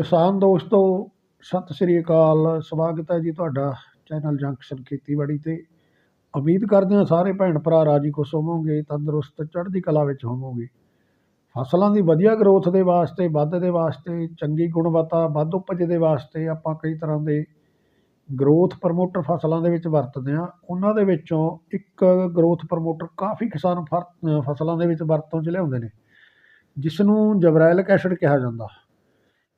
ਕਿਸਾਨ ਦੋਸਤੋ, ਸਤਿ ਸ੍ਰੀ ਅਕਾਲ। ਸਵਾਗਤ ਹੈ ਜੀ ਤੁਹਾਡਾ ਚੈਨਲ ਜੰਕਸ਼ਨ ਖੇਤੀਬਾੜੀ ਤੇ। ਉਮੀਦ ਕਰਦੇ ਹਾਂ ਸਾਰੇ ਭੈਣ ਭਰਾ ਰਾਜੀ ਖੁਸ਼ ਹੋਵੋਗੇ, ਤੰਦਰੁਸਤ ਚੜ੍ਹਦੀ ਕਲਾ ਵਿੱਚ ਹੋਵੋਗੇ। ਫਸਲਾਂ ਦੀ ਵਧੀਆ ਗਰੋਥ ਦੇ ਵਾਸਤੇ, ਵੱਧ ਦੇ ਵਾਸਤੇ, ਚੰਗੀ ਗੁਣਵੱਤਾ, ਵੱਧ ਉਪਜ ਦੇ ਵਾਸਤੇ ਆਪਾਂ ਕਈ ਤਰ੍ਹਾਂ ਦੇ ਗਰੋਥ ਪ੍ਰਮੋਟਰ ਫਸਲਾਂ ਦੇ ਵਿੱਚ ਵਰਤਦੇ ਹਾਂ। ਉਹਨਾਂ ਦੇ ਵਿੱਚੋਂ ਇੱਕ ਗਰੋਥ ਪ੍ਰਮੋਟਰ ਕਾਫੀ ਕਿਸਾਨ ਫਰ- ਫਸਲਾਂ ਦੇ ਵਿੱਚ ਵਰਤੋਂ 'ਚ ਲਿਆਉਂਦੇ ਨੇ ਜਿਸ ਨੂੰ ਜਬਰੈਲਿਕ ਐਸਿਡ ਕਿਹਾ ਜਾਂਦਾ।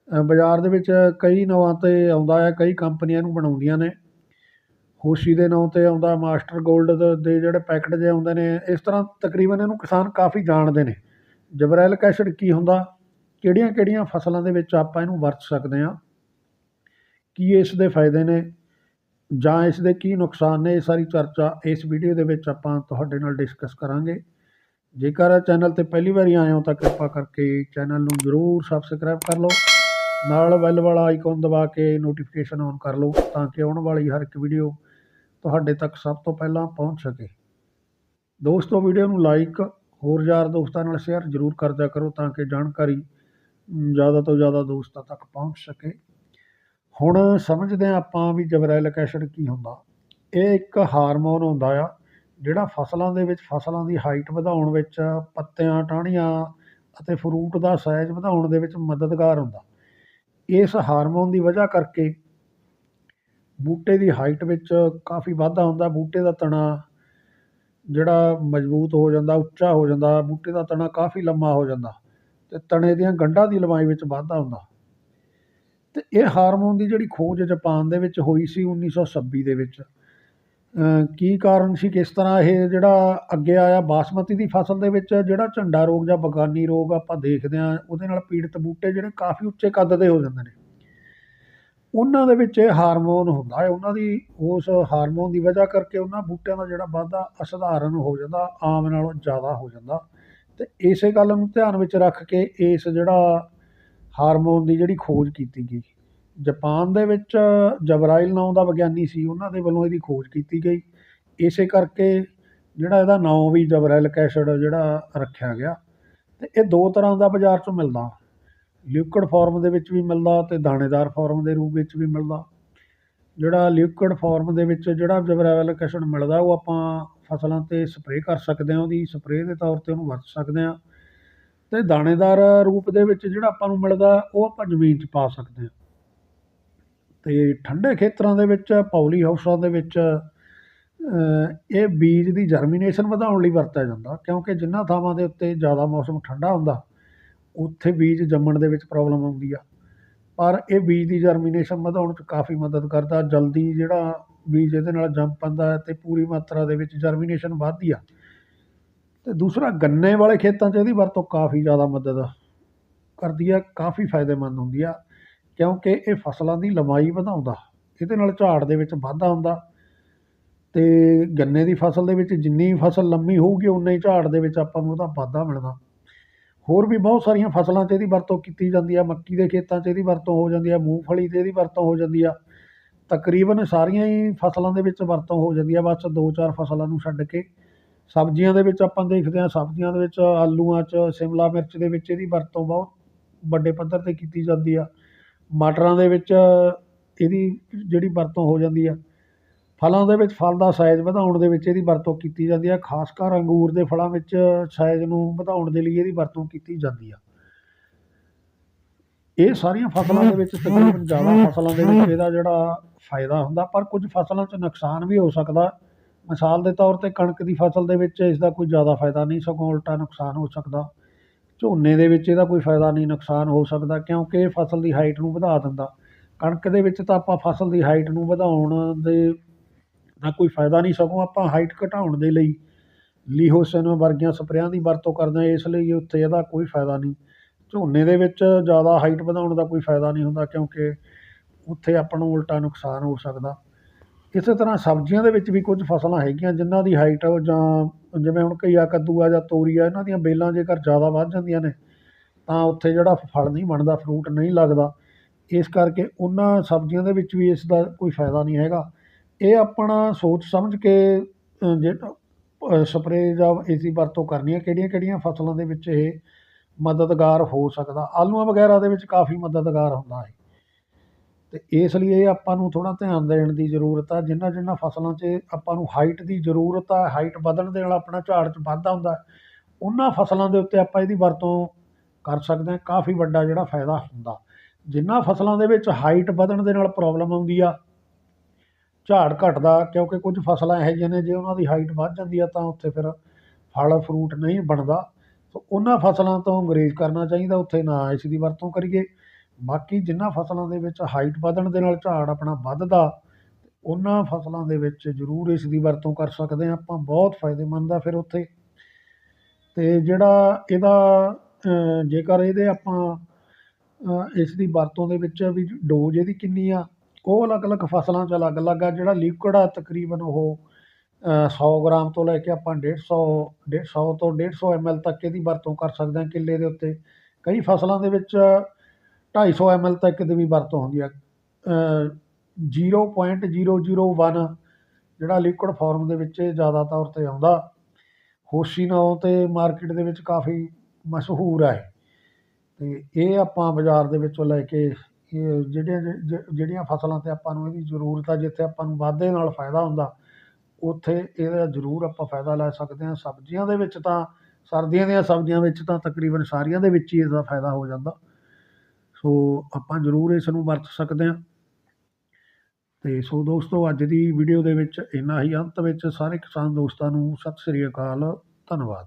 ਬਾਜ਼ਾਰ ਦੇ ਵਿੱਚ ਕਈ ਨਾਵਾਂ 'ਤੇ ਆਉਂਦਾ ਹੈ, ਕਈ ਕੰਪਨੀਆਂ ਨੂੰ ਬਣਾਉਂਦੀਆਂ ਨੇ। ਹੋਸ਼ੀ ਦੇ ਨਾਂ 'ਤੇ ਆਉਂਦਾ ਮਾਸਟਰ ਗੋਲਡ ਦੇ ਦੇ ਜਿਹੜੇ ਪੈਕਟ ਜੇ ਆਉਂਦੇ ਨੇ, ਇਸ ਤਰ੍ਹਾਂ ਤਕਰੀਬਨ ਇਹਨੂੰ ਕਿਸਾਨ ਕਾਫੀ ਜਾਣਦੇ ਨੇ। ਜਬਰੈਲਿਕ ਐਸਿਡ ਕੀ ਹੁੰਦਾ? ਕਿਹੜੀਆਂ ਕਿਹੜੀਆਂ ਫਸਲਾਂ ਦੇ ਵਿੱਚ ਆਪਾਂ ਇਹਨੂੰ ਵਰਤ ਸਕਦੇ ਹਾਂ? ਕੀ ਇਸ ਦੇ ਫਾਇਦੇ ਨੇ? ਜਾਂ ਇਸ ਦੇ ਕੀ ਨੁਕਸਾਨ ਨੇ? ਇਹ ਸਾਰੀ ਚਰਚਾ ਇਸ ਵੀਡੀਓ ਦੇ ਵਿੱਚ ਆਪਾਂ ਤੁਹਾਡੇ ਨਾਲ ਡਿਸਕਸ ਕਰਾਂਗੇ। ਜੇਕਰ ਚੈਨਲ ਤੇ ਪਹਿਲੀ ਵਾਰੀ ਆਏ ਹੋ, ਤਾਂ ਕਿਰਪਾ ਕਰਕੇ ਚੈਨਲ ਨੂੰ ਜ਼ਰੂਰ ਸਬਸਕ੍ਰਾਈਬ ਕਰ ਲਓ। ਨਾਲ ਬੈਲ ਵਾਲਾ ਆਈਕਨ ਦਬਾ ਕੇ ਨੋਟੀਫਿਕੇਸ਼ਨ ਔਨ ਕਰ ਲਓ ਤਾਂ ਕਿ ਆਉਣ ਵਾਲੀ ਹਰ ਇੱਕ ਵੀਡੀਓ ਤੁਹਾਡੇ ਤੱਕ ਸਭ ਤੋਂ ਪਹਿਲਾਂ ਪਹੁੰਚ ਸਕੇ। ਦੋਸਤੋ ਵੀਡੀਓ ਨੂੰ ਲਾਈਕ ਹੋਰ ਯਾਰ ਦੋਸਤਾਂ ਨਾਲ ਸ਼ੇਅਰ ਜ਼ਰੂਰ ਕਰਦਿਆ ਕਰੋ ਤਾਂ ਕਿ ਜਾਣਕਾਰੀ ਜ਼ਿਆਦਾ ਤੋਂ ਜ਼ਿਆਦਾ ਦੋਸਤਾਂ ਤੱਕ ਪਹੁੰਚ ਸਕੇ। ਹੁਣ ਸਮਝਦੇ ਹਾਂ ਆਪਾਂ ਵੀ ਜਬਰੈਲਿਕ ਐਸਿਡ ਕੀ ਹੁੰਦਾ। ਇਹ ਇੱਕ ਹਾਰਮੋਨ ਹੁੰਦਾ ਆ, ਜਿਹੜਾ ਫਸਲਾਂ ਦੇ ਵਿੱਚ, ਫਸਲਾਂ ਦੀ ਹਾਈਟ ਵਧਾਉਣ ਵਿੱਚ, ਪੱਤਿਆਂ, ਟਾਹਣੀਆਂ ਅਤੇ ਫਰੂਟ ਦਾ ਸਾਈਜ਼ ਵਧਾਉਣ ਦੇ ਵਿੱਚ ਮਦਦਗਾਰ ਹੁੰਦਾ। ਇਸ ਹਾਰਮੋਨ ਦੀ ਵਜ੍ਹਾ ਕਰਕੇ ਬੂਟੇ ਦੀ ਹਾਈਟ ਵਿੱਚ ਕਾਫੀ ਵਾਧਾ ਹੁੰਦਾ, ਬੂਟੇ ਦਾ ਤਣਾ ਜਿਹੜਾ ਮਜ਼ਬੂਤ ਹੋ ਜਾਂਦਾ, ਉੱਚਾ ਹੋ ਜਾਂਦਾ, ਬੂਟੇ ਦਾ ਤਣਾ ਕਾਫੀ ਲੰਮਾ ਹੋ ਜਾਂਦਾ ਅਤੇ ਤਣੇ ਦੀਆਂ ਗੰਢਾਂ ਦੀ ਲੰਬਾਈ ਵਿੱਚ ਵਾਧਾ ਹੁੰਦਾ। ਅਤੇ ਇਹ ਹਾਰਮੋਨ ਦੀ ਜਿਹੜੀ ਖੋਜ ਜਾਪਾਨ ਦੇ ਵਿੱਚ ਹੋਈ ਸੀ 1926 ਦੇ ਵਿੱਚ ਕੀ ਕਾਰਨ ਸੀ, ਕਿਸ ਤਰ੍ਹਾਂ ਇਹ ਜਿਹੜਾ ਅੱਗੇ ਆਇਆ ਬਾਸਮਤੀ ਦੀ ਫਸਲ ਦੇ ਵਿੱਚ ਜਿਹੜਾ ਝੰਡਾ ਰੋਗ ਜਾਂ ਬਗਾਨੀ ਰੋਗ ਆਪਾਂ ਦੇਖਦੇ ਹਾਂ, ਉਹਦੇ ਨਾਲ ਪੀੜਤ ਬੂਟੇ ਜਿਹੜੇ ਕਾਫੀ ਉੱਚੇ ਕੱਦ ਦੇ ਹੋ ਜਾਂਦੇ ਨੇ। ਉਹਨਾਂ ਦੇ ਵਿੱਚ ਇਹ ਹਾਰਮੋਨ ਹੁੰਦਾ ਹੈ, ਉਹਨਾਂ ਦੀ ਉਸ ਹਾਰਮੋਨ ਦੀ ਵਜ੍ਹਾ ਕਰਕੇ ਉਹਨਾਂ ਬੂਟਿਆਂ ਦਾ ਜਿਹੜਾ ਵਾਧਾ ਅਸਧਾਰਨ ਹੋ ਜਾਂਦਾ, ਆਮ ਨਾਲੋਂ ਜ਼ਿਆਦਾ ਹੋ ਜਾਂਦਾ। ਤੇ ਇਸੇ ਗੱਲ ਨੂੰ ਧਿਆਨ ਵਿੱਚ ਰੱਖ ਕੇ ਇਸ ਜਿਹੜਾ ਹਾਰਮੋਨ ਦੀ ਜਿਹੜੀ ਖੋਜ ਕੀਤੀ ਗਈ। ਜਪਾਨ ਦੇ ਵਿੱਚ ਜਬਰਾਇਲ ਨਾਂ ਦਾ ਵਿਗਿਆਨੀ ਸੀ, ਉਹਨਾਂ ਦੇ ਵੱਲੋਂ ਇਹਦੀ ਖੋਜ ਕੀਤੀ ਗਈ। ਇਸੇ ਕਰਕੇ ਜਿਹੜਾ ਇਹਦਾ ਨਾਂ ਵੀ ਜਬਰਾਇਲ ਐਸਿਡ ਜਿਹੜਾ ਰੱਖਿਆ ਗਿਆ। ਅਤੇ ਇਹ ਦੋ ਤਰ੍ਹਾਂ ਦਾ ਬਾਜ਼ਾਰ 'ਚੋਂ ਮਿਲਦਾ। ਲਿਕੁਇਡ ਫਾਰਮ ਦੇ ਵਿੱਚ ਵੀ ਮਿਲਦਾ ਅਤੇ ਦਾਣੇਦਾਰ ਫਾਰਮ ਦੇ ਰੂਪ ਵਿੱਚ ਵੀ ਮਿਲਦਾ। ਜਿਹੜਾ ਲਿਕੁਇਡ ਫਾਰਮ ਦੇ ਵਿੱਚ ਜਿਹੜਾ ਜਬਰਾਇਲਿਕ ਐਸਿਡ ਮਿਲਦਾ, ਉਹ ਆਪਾਂ ਫਸਲਾਂ 'ਤੇ ਸਪਰੇਅ ਕਰ ਸਕਦੇ ਹਾਂ, ਉਹਦੀ ਸਪਰੇਅ ਦੇ ਤੌਰ 'ਤੇ ਉਹਨੂੰ ਵਰਤ ਸਕਦੇ ਹਾਂ। ਅਤੇ ਦਾਣੇਦਾਰ ਰੂਪ ਦੇ ਵਿੱਚ ਜਿਹੜਾ ਆਪਾਂ ਨੂੰ ਮਿਲਦਾ, ਉਹ ਆਪਾਂ ਜ਼ਮੀਨ 'ਚ ਪਾ ਸਕਦੇ ਹਾਂ। ਅਤੇ ਠੰਡੇ ਖੇਤਰਾਂ ਦੇ ਵਿੱਚ ਪੌਲੀ ਹਾਊਸਾਂ ਦੇ ਵਿੱਚ ਇਹ ਬੀਜ ਦੀ ਜਰਮੀਨੇਸ਼ਨ ਵਧਾਉਣ ਲਈ ਵਰਤਿਆ ਜਾਂਦਾ। ਕਿਉਂਕਿ ਜਿਨ੍ਹਾਂ ਥਾਵਾਂ ਦੇ ਉੱਤੇ ਜ਼ਿਆਦਾ ਮੌਸਮ ਠੰਡਾ ਹੁੰਦਾ, ਉੱਥੇ ਬੀਜ ਜੰਮਣ ਦੇ ਵਿੱਚ ਪ੍ਰੋਬਲਮ ਆਉਂਦੀ ਆ। ਪਰ ਇਹ ਬੀਜ ਦੀ ਜਰਮੀਨੇਸ਼ਨ ਵਧਾਉਣ 'ਚ ਕਾਫੀ ਮਦਦ ਕਰਦਾ। ਜਲਦੀ ਜਿਹੜਾ ਬੀਜ ਇਹਦੇ ਨਾਲ ਜੰਮ ਪੈਂਦਾ ਹੈ ਤੇ ਪੂਰੀ ਮਾਤਰਾ ਦੇ ਵਿੱਚ ਜਰਮੀਨੇਸ਼ਨ ਵੱਧਦੀ ਆ। ਅਤੇ ਦੂਸਰਾ, ਗੰਨੇ ਵਾਲੇ ਖੇਤਾਂ 'ਚ ਇਹਦੀ ਵਰਤੋਂ ਕਾਫੀ ਜ਼ਿਆਦਾ ਮਦਦ ਕਰਦੀ ਆ, ਕਾਫੀ ਫਾਇਦੇਮੰਦ ਹੁੰਦੀ ਆ। ਕਿਉਂਕਿ ਇਹ ਫਸਲਾਂ ਦੀ ਲੰਬਾਈ ਵਧਾਉਂਦਾ, ਇਹਦੇ ਨਾਲ ਝਾੜ ਦੇ ਵਿੱਚ ਵਾਧਾ ਹੁੰਦਾ ਤੇ ਗੰਨੇ ਦੀ ਫਸਲ ਦੇ ਵਿੱਚ ਜਿੰਨੀ ਫਸਲ ਲੰਮੀ ਹੋਊਗੀ ਉਨਾ ਹੀ ਝਾੜ ਦੇ ਵਿੱਚ ਆਪਾਂ ਨੂੰ ਉਹਦਾ ਵਾਧਾ ਮਿਲਦਾ ਹੋਰ ਵੀ ਬਹੁਤ ਸਾਰੀਆਂ ਫਸਲਾਂ 'ਚ ਇਹਦੀ ਵਰਤੋਂ ਕੀਤੀ ਜਾਂਦੀ ਆ, ਮੱਕੀ ਦੇ ਖੇਤਾਂ 'ਚ ਇਹਦੀ ਵਰਤੋਂ ਹੋ ਜਾਂਦੀ ਆ, ਮੂੰਗਫਲੀ 'ਤੇ ਇਹਦੀ ਵਰਤੋਂ ਹੋ ਜਾਂਦੀ ਆ। ਤਕਰੀਬਨ ਸਾਰੀਆਂ ਹੀ ਫਸਲਾਂ ਦੇ ਵਿੱਚ ਵਰਤੋਂ ਹੋ ਜਾਂਦੀ ਆ, ਬਸ ਦੋ ਚਾਰ ਫਸਲਾਂ ਨੂੰ ਛੱਡ ਕੇ। ਸਬਜ਼ੀਆਂ ਦੇ ਵਿੱਚ ਆਪਾਂ ਦੇਖਦੇ ਹਾਂ ਸਬਜ਼ੀਆਂ ਦੇ ਵਿੱਚ ਆਲੂਆਂ 'ਚ, ਸ਼ਿਮਲਾ ਮਿਰਚ ਦੇ ਵਿੱਚ ਇਹਦੀ ਵਰਤੋਂ ਬਹੁਤ ਵੱਡੇ ਪੱਧਰ 'ਤੇ ਕੀਤੀ ਜਾਂਦੀ ਆ। ਮਟਰਾਂ ਦੇ ਵਿੱਚ ਇਹਦੀ ਜਿਹੜੀ ਵਰਤੋਂ ਹੋ ਜਾਂਦੀ ਆ, ਫਲਾਂ ਦੇ ਵਿੱਚ ਫਲ ਦਾ ਸਾਈਜ਼ ਵਧਾਉਣ ਦੇ ਵਿੱਚ ਇਹਦੀ ਵਰਤੋਂ ਕੀਤੀ ਜਾਂਦੀ ਆ, ਖਾਸ ਕਰ ਅੰਗੂਰ ਦੇ ਫਲਾਂ ਵਿੱਚ ਸਾਈਜ਼ ਨੂੰ ਵਧਾਉਣ ਦੇ ਲਈ ਇਹਦੀ ਵਰਤੋਂ ਕੀਤੀ ਜਾਂਦੀ ਆ। ਇਹ ਸਾਰੀਆਂ ਫਸਲਾਂ ਦੇ ਵਿੱਚ ਤਕਰੀਬਨ ਜ਼ਿਆਦਾ ਫਸਲਾਂ ਦੇ ਵਿੱਚ ਇਹਦਾ ਜਿਹੜਾ ਫਾਇਦਾ ਹੁੰਦਾ, ਪਰ ਕੁਝ ਫਸਲਾਂ 'ਚ ਨੁਕਸਾਨ ਵੀ ਹੋ ਸਕਦਾ। ਮਿਸਾਲ ਦੇ ਤੌਰ 'ਤੇ ਕਣਕ ਦੀ ਫਸਲ ਦੇ ਵਿੱਚ ਇਸ ਦਾ ਕੋਈ ਜ਼ਿਆਦਾ ਫਾਇਦਾ ਨਹੀਂ, ਸਗੋਂ ਉਲਟਾ ਨੁਕਸਾਨ ਹੋ ਸਕਦਾ। ਝੋਨੇ ਦੇ ਵਿੱਚ ਇਹਦਾ ਕੋਈ ਫਾਇਦਾ ਨਹੀਂ, ਨੁਕਸਾਨ ਹੋ ਸਕਦਾ ਕਿਉਂਕਿ ਇਹ ਫਸਲ ਦੀ ਹਾਈਟ ਨੂੰ ਵਧਾ ਦਿੰਦਾ। ਕਣਕ ਦੇ ਵਿੱਚ ਤਾਂ ਆਪਾਂ ਫਸਲ ਦੀ ਹਾਈਟ ਨੂੰ ਵਧਾਉਣ ਦੇ ਦਾ ਕੋਈ ਫਾਇਦਾ ਨਹੀਂ, ਸਗੋਂ ਆਪਾਂ ਹਾਈਟ ਘਟਾਉਣ ਦੇ ਲਈ ਲੀਹੋਸਿਨ ਵਰਗੀਆਂ ਸਪਰੇਆਂ ਦੀ ਵਰਤੋਂ ਕਰਦੇ ਹਾਂ, ਇਸ ਲਈ ਉੱਥੇ ਇਹਦਾ ਕੋਈ ਫਾਇਦਾ ਨਹੀਂ। ਝੋਨੇ ਦੇ ਵਿੱਚ ਜ਼ਿਆਦਾ ਹਾਈਟ ਵਧਾਉਣ ਦਾ ਕੋਈ ਫਾਇਦਾ ਨਹੀਂ ਹੁੰਦਾ ਕਿਉਂਕਿ ਉੱਥੇ ਆਪਾਂ ਨੂੰ ਉਲਟਾ ਨੁਕਸਾਨ ਹੋ ਸਕਦਾ। ਇਸੇ ਤਰ੍ਹਾਂ ਸਬਜ਼ੀਆਂ ਦੇ ਵਿੱਚ ਵੀ ਕੁਝ ਫਸਲਾਂ ਹੈਗੀਆਂ ਜਿਨ੍ਹਾਂ ਦੀ ਹਾਈਟ ਜਾਂ ਜਿਵੇਂ ਹੁਣ ਘਈਆ ਕੱਦੂ ਆ ਜਾਂ ਤੋਰੀ ਆ ਇਹਨਾਂ ਦੀਆਂ ਬੇਲਾਂ ਜੇਕਰ ਜ਼ਿਆਦਾ ਵੱਧ ਜਾਂਦੀਆਂ ਨੇ ਤਾਂ ਉੱਥੇ ਜਿਹੜਾ ਫਲ ਨਹੀਂ ਬਣਦਾ ਫਰੂਟ ਨਹੀਂ ਲੱਗਦਾ। ਇਸ ਕਰਕੇ ਉਹਨਾਂ ਸਬਜ਼ੀਆਂ ਦੇ ਵਿੱਚ ਵੀ ਇਸ ਦਾ ਕੋਈ ਫਾਇਦਾ ਨਹੀਂ ਹੈਗਾ। ਇਹ ਆਪਣਾ ਸੋਚ ਸਮਝ ਕੇ ਅ, ਜੇ ਸਪਰੇਅ ਜਾਂ ਇਸ ਦੀ ਵਰਤੋਂ ਕਰਨੀ ਹੈ ਕਿਹੜੀਆਂ ਕਿਹੜੀਆਂ ਫਸਲਾਂ ਦੇ ਵਿੱਚ ਇਹ ਮਦਦਗਾਰ ਹੋ ਸਕਦਾ। ਆਲੂਆਂ ਵਗੈਰਾ ਦੇ ਵਿੱਚ ਕਾਫੀ ਮਦਦਗਾਰ ਹੁੰਦਾ ਹੈ। ਅਤੇ ਇਸ ਲਈ ਇਹ ਆਪਾਂ ਨੂੰ ਥੋੜ੍ਹਾ ਧਿਆਨ ਦੇਣ ਦੀ ਜ਼ਰੂਰਤ ਆ ਜਿਨ੍ਹਾਂ ਜਿਨ੍ਹਾਂ ਫਸਲਾਂ 'ਚ ਆਪਾਂ ਨੂੰ ਹਾਈਟ ਦੀ ਜ਼ਰੂਰਤ ਆ ਹਾਈਟ ਵਧਣ ਦੇ ਨਾਲ ਆਪਣਾ ਝਾੜ 'ਚ ਵਾਧਾ ਹੁੰਦਾ, ਉਹਨਾਂ ਫਸਲਾਂ ਦੇ ਉੱਤੇ ਆਪਾਂ ਇਹਦੀ ਵਰਤੋਂ ਕਰ ਸਕਦੇ ਹਾਂ, ਕਾਫੀ ਵੱਡਾ ਜਿਹੜਾ ਫਾਇਦਾ ਹੁੰਦਾ। ਜਿਨ੍ਹਾਂ ਫਸਲਾਂ ਦੇ ਵਿੱਚ ਹਾਈਟ ਵਧਣ ਦੇ ਨਾਲ ਪ੍ਰੋਬਲਮ ਆਉਂਦੀ ਆ, ਝਾੜ ਘਟਦਾ, ਕਿਉਂਕਿ ਕੁਝ ਫਸਲਾਂ ਇਹੋ ਜਿਹੀਆਂ ਨੇ ਜੇ ਉਹਨਾਂ ਦੀ ਹਾਈਟ ਵੱਧ ਜਾਂਦੀ ਆ ਤਾਂ ਉੱਥੇ ਫਿਰ ਫਲ ਫਰੂਟ ਨਹੀਂ ਬਣਦਾ। ਸੋ ਉਹਨਾਂ ਫਸਲਾਂ ਤੋਂ ਗੁਰੇਜ਼ ਕਰਨਾ ਚਾਹੀਦਾ, ਉੱਥੇ ਨਾ ਇਸ ਦੀ ਵਰਤੋਂ ਕਰੀਏ। ਬਾਕੀ ਜਿਨ੍ਹਾਂ ਫਸਲਾਂ ਦੇ ਵਿੱਚ ਹਾਈਟ ਵਧਣ ਦੇ ਨਾਲ ਝਾੜ ਆਪਣਾ ਵੱਧਦਾ ਉਹਨਾਂ ਫਸਲਾਂ ਦੇ ਵਿੱਚ ਜ਼ਰੂਰ ਇਸ ਦੀ ਵਰਤੋਂ ਕਰ ਸਕਦੇ ਹਾਂ ਆਪਾਂ ਬਹੁਤ ਫਾਇਦੇਮੰਦ ਆ ਫਿਰ ਉੱਥੇ। ਅਤੇ ਜਿਹੜਾ ਇਹਦਾ ਜੇਕਰ ਇਹਦੇ ਆਪਾਂ ਇਸ ਦੀ ਵਰਤੋਂ ਦੇ ਵਿੱਚ ਵੀ ਡੋਜ਼ ਇਹਦੀ ਕਿੰਨੀ ਆ ਉਹ ਅਲੱਗ-ਅਲੱਗ ਫਸਲਾਂ 'ਚ ਅਲੱਗ-ਅਲੱਗ ਆ ਜਿਹੜਾ ਲਿਕੁਇਡ ਆ ਤਕਰੀਬਨ ਉਹ ਅ, 100 ਗ੍ਰਾਮ ਤੋਂ ਲੈ ਕੇ ਆਪਾਂ 150 150 ਤੋਂ 150 ਐਮ ਐਲ ਤੱਕ ਇਹਦੀ ਵਰਤੋਂ ਕਰ ਸਕਦੇ ਹਾਂ ਕਿੱਲੇ ਦੇ ਉੱਤੇ। ਕਈ ਫਸਲਾਂ ਦੇ ਵਿੱਚ 250 ਐਮ ਐਲ ਤੱਕ ਦੀ ਵੀ ਵਰਤੋਂ ਹੁੰਦੀ ਆ। ਅ, 0.001 ਜਿਹੜਾ ਲਿਕੁਇਡ ਫਾਰਮ ਦੇ ਵਿੱਚ ਇਹ ਜ਼ਿਆਦਾ ਤੌਰ 'ਤੇ ਆਉਂਦਾ। ਹੋਸ਼ੀ ਨਾਂ ਤੇ ਮਾਰਕੀਟ ਦੇ ਵਿੱਚ ਕਾਫੀ ਮਸ਼ਹੂਰ ਹੈ ਤੇ ਇਹ ਆਪਾਂ ਬਾਜ਼ਾਰ ਦੇ ਵਿੱਚੋਂ ਲੈ ਕੇ ਜਿਹੜੀਆਂ ਜਿਹੜੀਆਂ ਫਸਲਾਂ 'ਤੇ ਆਪਾਂ ਨੂੰ ਇਹਦੀ ਜ਼ਰੂਰਤ ਆ ਜਿੱਥੇ ਆਪਾਂ ਨੂੰ ਵਾਧੇ ਨਾਲ ਫਾਇਦਾ ਹੁੰਦਾ ਉੱਥੇ ਇਹਦਾ ਜ਼ਰੂਰ ਆਪਾਂ ਫਾਇਦਾ ਲੈ ਸਕਦੇ ਹਾਂ। ਸਬਜ਼ੀਆਂ ਦੇ ਵਿੱਚ ਤਾਂ ਸਰਦੀਆਂ ਦੀਆਂ ਸਬਜ਼ੀਆਂ ਵਿੱਚ ਤਾਂ ਤਕਰੀਬਨ ਸਾਰੀਆਂ ਦੇ ਵਿੱਚ ਹੀ ਇਸਦਾ ਫਾਇਦਾ ਹੋ ਜਾਂਦਾ। ਸੋ ਆਪਾਂ ਜ਼ਰੂਰ ਇਸ ਨੂੰ ਵਰਤ ਸਕਦੇ ਹਾਂ। ਤੇ ਸੋ ਦੋਸਤੋ, ਅੱਜ ਦੀ ਵੀਡੀਓ ਦੇ ਵਿੱਚ ਇੰਨਾ ਹੀ। ਅੰਤ ਵਿੱਚ ਸਾਰੇ ਕਿਸਾਨ ਦੋਸਤਾਂ ਨੂੰ ਸਤਿ ਸ੍ਰੀ ਅਕਾਲ। ਧੰਨਵਾਦ।